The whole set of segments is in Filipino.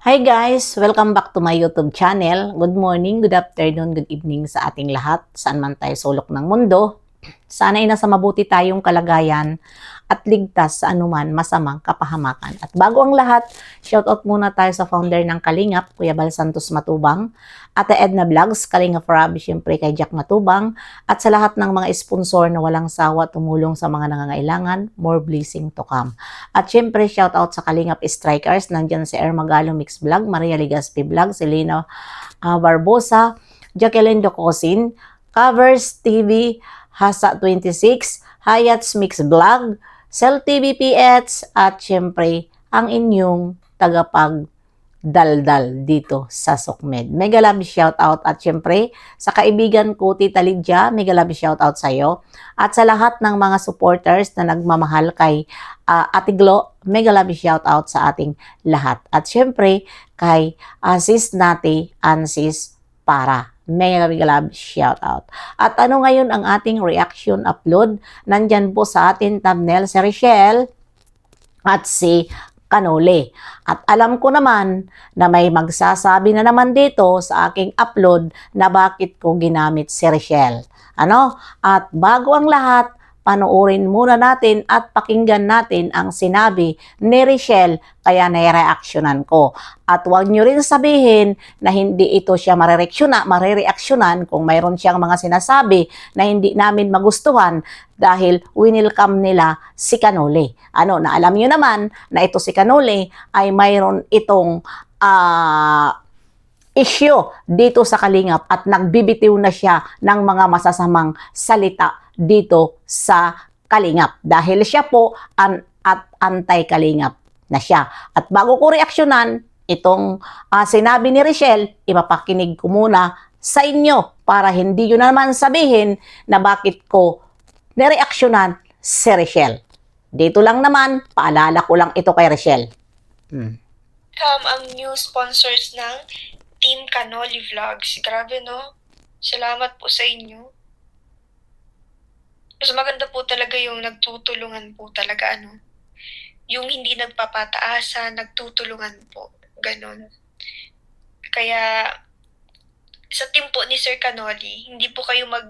Hi guys! Welcome back to my YouTube channel. Good morning, good afternoon, good evening sa ating lahat. Saan man tayo sulok ng mundo. Sana ay nasa mabuti tayong kalagayan at ligtas sa anuman masamang kapahamakan. At bago ang lahat, shoutout muna tayo sa founder ng Kalingap, Kuya Bal Santos Matubang, Ate Edna Vlogs, Kalingap Rob, syempre kay Jack Matubang, at sa lahat ng mga sponsor na walang sawa tumulong sa mga nangangailangan, more blessing to come. At syempre, shoutout sa Kalingap Strikers, nandyan si Air Magalo Mix Vlog, Maria Ligaspi Vlog, Selena uh, Barbosa, Jacqueline Docosin, Covers TV, Hasa 26, Hayats Mix Vlog, Cell TV PH, at syempre, ang inyong tagapag daldal dito sa Sokmed. Mega love shoutout at syempre sa kaibigan ko Tita Lydia, mega love shoutout sa iyo at sa lahat ng mga supporters na nagmamahal kay uh, Ate Glo, mega love shoutout sa ating lahat. At syempre kay uh, sis nati and sis para mega love shoutout. At ano ngayon ang ating reaction upload? Nandyan po sa ating thumbnail si Richelle at si Kanole. At alam ko naman na may magsasabi na naman dito sa aking upload na bakit ko ginamit si Richelle. Ano? At bago ang lahat, panoorin muna natin at pakinggan natin ang sinabi ni Richelle kaya nai-reactionan ko. At huwag nyo rin sabihin na hindi ito siya marireaksyonan, marireaksyonan kung mayroon siyang mga sinasabi na hindi namin magustuhan dahil winilcome nila si Kanole. Ano, na alam nyo naman na ito si Kanole ay mayroon itong ah issue dito sa Kalingap at nagbibitiw na siya ng mga masasamang salita dito sa Kalingap dahil siya po an at anti-Kalingap na siya. At bago ko reaksyonan itong ah, sinabi ni Richelle, ipapakinig ko muna sa inyo para hindi yun naman sabihin na bakit ko nireaksyonan si Richelle. Dito lang naman, paalala ko lang ito kay Richelle. Hmm. um, ang new sponsors ng Team Canoli Vlogs. Grabe, no? Salamat po sa inyo. Mas maganda po talaga yung nagtutulungan po talaga, ano? Yung hindi nagpapataasa, nagtutulungan po. Ganon. Kaya, sa team po ni Sir Canoli, hindi po kayo mag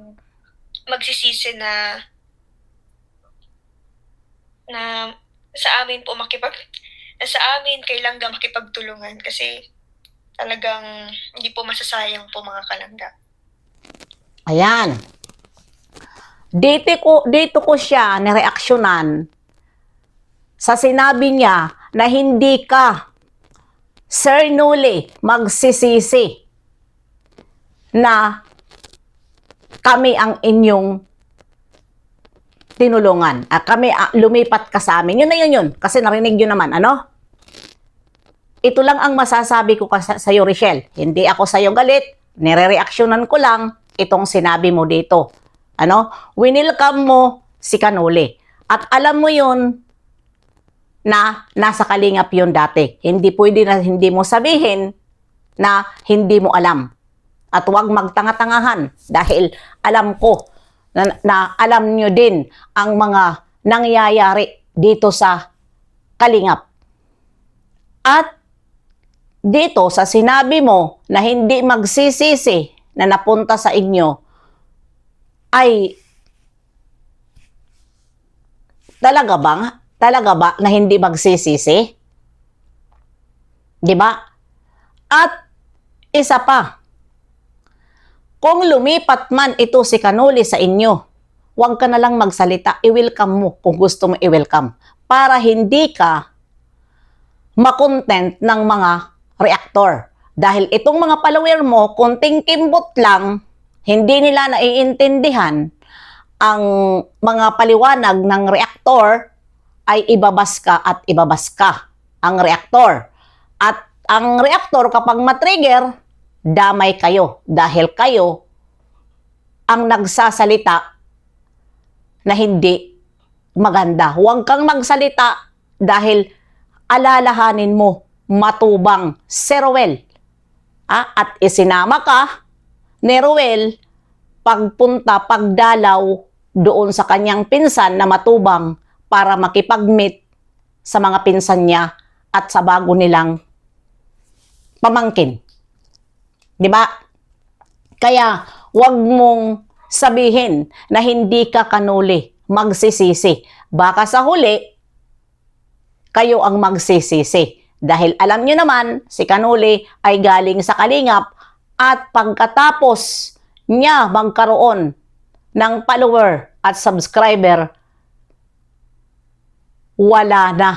magsisisi na na sa amin po makipag na sa amin kailangan makipagtulungan kasi talagang hindi po masasayang po mga kalangga. Ayan. Dito ko, dito ko siya nireaksyonan sa sinabi niya na hindi ka, Sir Nuli, magsisisi na kami ang inyong tinulungan. Ah, kami ah, lumipat ka sa amin. Yun na yun yun. Kasi narinig yun naman. Ano? Ito lang ang masasabi ko sa iyo, Richelle. Hindi ako sa iyo galit. Nire-reactionan ko lang itong sinabi mo dito. Ano? Winilcome mo si Kanuli. At alam mo yun na nasa kalingap yun dati. Hindi pwede na hindi mo sabihin na hindi mo alam. At huwag magtanga-tangahan dahil alam ko na, na alam nyo din ang mga nangyayari dito sa kalingap. At dito sa sinabi mo na hindi magsisisi na napunta sa inyo ay talaga ba talaga ba na hindi magsisisi? 'Di ba? At isa pa, kung lumipat man ito si Kanuli sa inyo, huwag ka na lang magsalita, i-welcome mo kung gusto mo i-welcome para hindi ka makontent ng mga reactor. Dahil itong mga follower mo, konting kimbot lang, hindi nila naiintindihan ang mga paliwanag ng reactor ay ibabas ka at ibabas ka ang reactor. At ang reactor kapag matrigger, damay kayo dahil kayo ang nagsasalita na hindi maganda. Huwag kang magsalita dahil alalahanin mo matubang si Rowel. Ah, at isinama ka ni pagpunta, pagdalaw doon sa kanyang pinsan na matubang para makipag-meet sa mga pinsan niya at sa bago nilang pamangkin. 'Di ba? Kaya wag mong sabihin na hindi ka kanuli, magsisisi. Baka sa huli, kayo ang magsisisi. Dahil alam nyo naman, si Kanuli ay galing sa Kalingap at pagkatapos niya magkaroon ng follower at subscriber, wala na.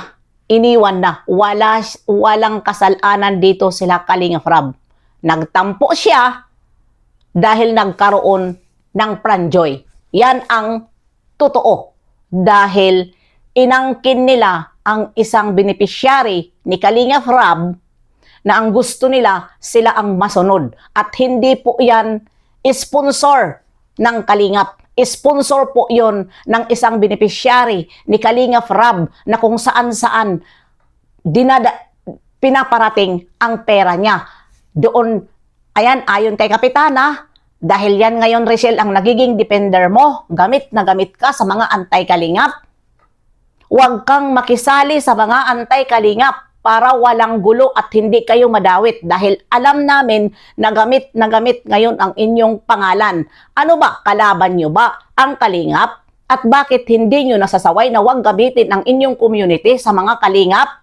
Iniwan na. Wala, walang kasalanan dito sila Kalingap Rab. Nagtampo siya dahil nagkaroon ng pranjoy. Yan ang totoo. Dahil inangkin nila ang isang beneficiary ni Kalinga Frab na ang gusto nila sila ang masunod. At hindi po yan sponsor ng Kalingap. Sponsor po yon ng isang beneficiary ni Kalinga Frab na kung saan-saan dinada, pinaparating ang pera niya. Doon, ayan, ayon kay Kapitana, dahil yan ngayon, Rachel, ang nagiging defender mo, gamit na gamit ka sa mga antay-kalingap. Huwag kang makisali sa mga antay-kalingap para walang gulo at hindi kayo madawit dahil alam namin na gamit na gamit ngayon ang inyong pangalan. Ano ba, kalaban nyo ba ang kalingap? At bakit hindi nyo nasasaway na huwag gamitin ang inyong community sa mga kalingap?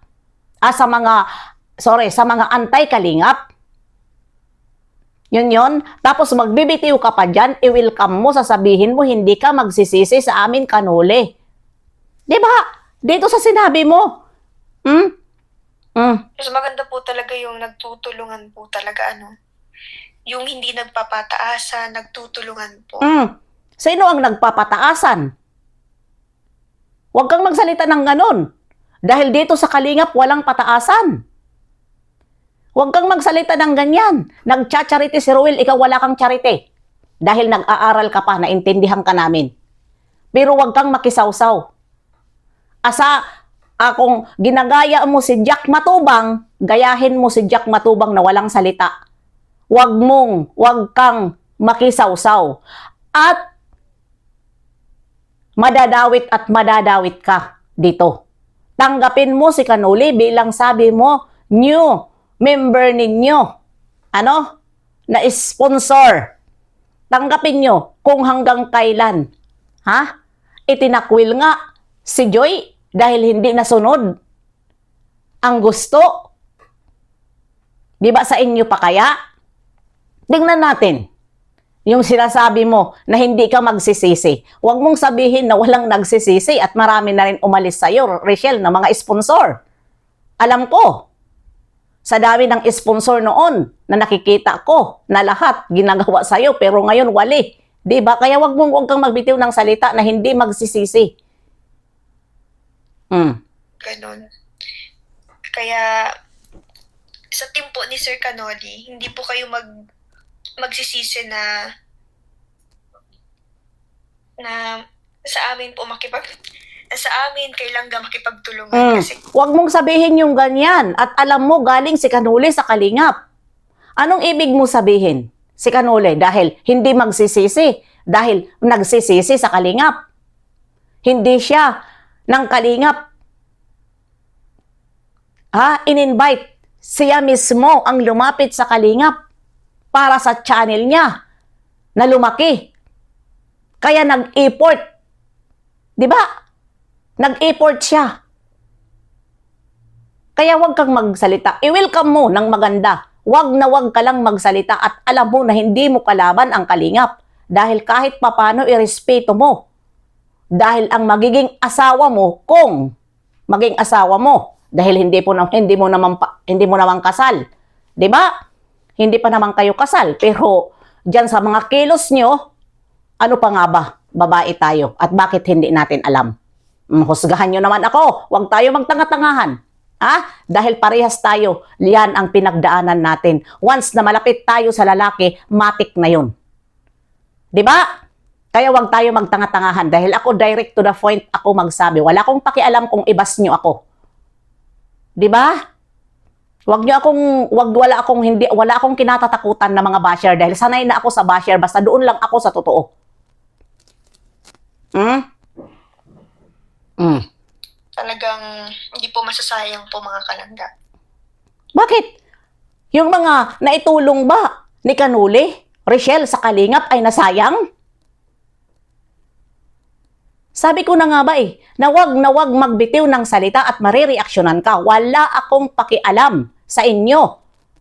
Ah, sa mga, sorry, sa mga antay-kalingap? Yun yun. Tapos magbibitiw ka pa dyan, i-welcome mo, sasabihin mo, hindi ka magsisisi sa amin kanuli. Ba? Dito sa sinabi mo. Hmm? Hmm. Mas maganda po talaga yung nagtutulungan po talaga ano. Yung hindi nagpapataasan, nagtutulungan po. Hmm. Sino ang nagpapataasan? Huwag kang magsalita ng ganon. Dahil dito sa kalingap, walang pataasan. Huwag kang magsalita ng ganyan. Nagcha-charity si Ruel, ikaw wala kang charity. Dahil nag-aaral ka pa, naintindihan ka namin. Pero huwag kang makisawsaw. Asa akong ginagaya mo si Jack Matubang, gayahin mo si Jack Matubang na walang salita. Huwag mong, huwag kang makisawsaw. At madadawit at madadawit ka dito. Tanggapin mo si Kanuli bilang sabi mo, new member ninyo. Ano? Na sponsor. Tanggapin nyo kung hanggang kailan. Ha? Itinakwil nga si Joy dahil hindi nasunod ang gusto. Di ba sa inyo pa kaya? Tingnan natin yung sinasabi mo na hindi ka magsisisi. Huwag mong sabihin na walang nagsisisi at marami na rin umalis sa'yo, Rachel, na mga sponsor. Alam ko, sa dami ng sponsor noon na nakikita ko na lahat ginagawa sa'yo pero ngayon wali. Di ba? Kaya wag mong wag kang magbitiw ng salita na hindi magsisisi. Hmm. Ganon. Kaya, sa team po ni Sir Canoli, hindi po kayo mag magsisisi na na sa amin po makipag sa amin kailangan makipagtulungan Mm. kasi Huwag mong sabihin yung ganyan at alam mo galing si Kanuli sa Kalingap. Anong ibig mo sabihin? Si Kanuli dahil hindi magsisisi, dahil nagsisisi sa Kalingap. Hindi siya ng Kalingap. Ha? In-invite. Siya mismo ang lumapit sa Kalingap para sa channel niya na lumaki. Kaya nag-import. Di ba? Nag-import siya. Kaya huwag kang magsalita. I-welcome mo ng maganda. Huwag na huwag ka lang magsalita at alam mo na hindi mo kalaban ang kalingap. Dahil kahit papano irespeto mo. Dahil ang magiging asawa mo kung maging asawa mo dahil hindi po na, hindi mo naman hindi mo naman kasal. 'Di ba? Hindi pa naman kayo kasal pero diyan sa mga kilos nyo, ano pa nga ba? Babae tayo at bakit hindi natin alam? Mm, Husgahan nyo naman ako. Huwag tayo magtanga-tangahan. Ha? Dahil parehas tayo. Yan ang pinagdaanan natin. Once na malapit tayo sa lalaki, matik na yun. Di ba? Kaya wag tayo magtanga-tangahan dahil ako direct to the point ako magsabi. Wala akong pakialam kung ibas nyo ako. Di ba? Wag niyo akong wag wala akong hindi wala akong kinatatakutan na mga basher dahil sanay na ako sa basher basta doon lang ako sa totoo. Hmm? Hmm. talagang hindi po masasayang po mga kalangga. Bakit? Yung mga naitulong ba ni Kanuli, Rochelle sa Kalingap ay nasayang? Sabi ko na nga ba eh, na wag na wag magbitiw ng salita at marireaksyonan ka. Wala akong pakialam sa inyo.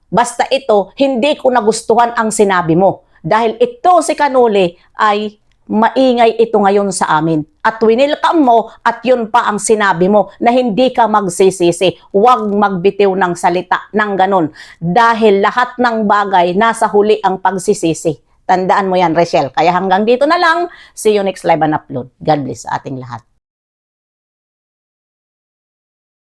Basta ito, hindi ko nagustuhan ang sinabi mo. Dahil ito si Kanuli ay maingay ito ngayon sa amin. At winilkam mo at yun pa ang sinabi mo na hindi ka magsisisi. Huwag magbitiw ng salita ng ganun. Dahil lahat ng bagay nasa huli ang pagsisisi. Tandaan mo yan, Rachel. Kaya hanggang dito na lang. See you next live and upload. God bless sa ating lahat.